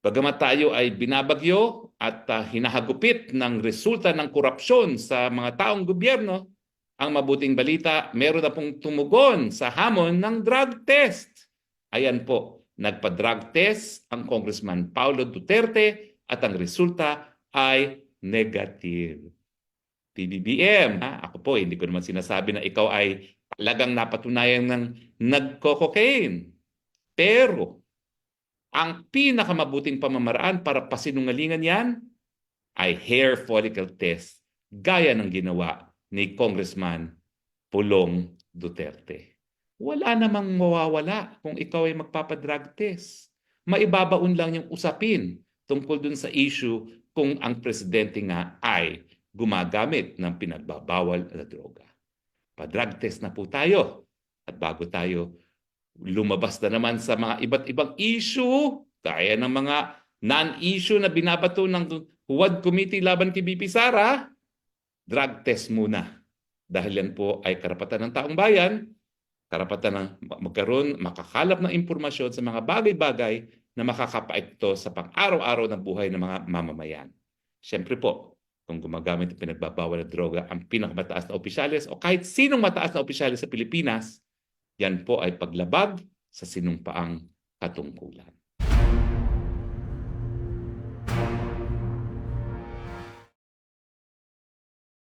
Bagamat tayo ay binabagyo at ah, hinahagupit ng resulta ng korupsyon sa mga taong gobyerno, ang mabuting balita, meron na pong tumugon sa hamon ng drug test. Ayan po, nagpa-drug test ang Congressman Paulo Duterte at ang resulta ay negative. PBBM, ha? ako po, hindi ko naman sinasabi na ikaw ay talagang napatunayan ng nagko-cocaine. Pero, ang pinakamabuting pamamaraan para pasinungalingan yan ay hair follicle test gaya ng ginawa ni Congressman Pulong Duterte. Wala namang mawawala kung ikaw ay magpapadrug test. Maibabaon lang yung usapin tungkol dun sa issue kung ang presidente nga ay gumagamit ng pinagbabawal na droga. Pa-drug test na po tayo. At bago tayo lumabas na naman sa mga iba't ibang issue, kaya ng mga non-issue na binabato ng Huwad Committee laban kay BP Sara, drug test muna. Dahil yan po ay karapatan ng taong bayan, karapatan ng magkaroon, makakalap ng impormasyon sa mga bagay-bagay na makakapaekto sa pang-araw-araw ng buhay ng mga mamamayan. Siyempre po, kung gumagamit ng pinagbabawal na droga ang pinakamataas na opisyalis o kahit sinong mataas na opisyalis sa Pilipinas, yan po ay paglabag sa sinumpaang katungkulan.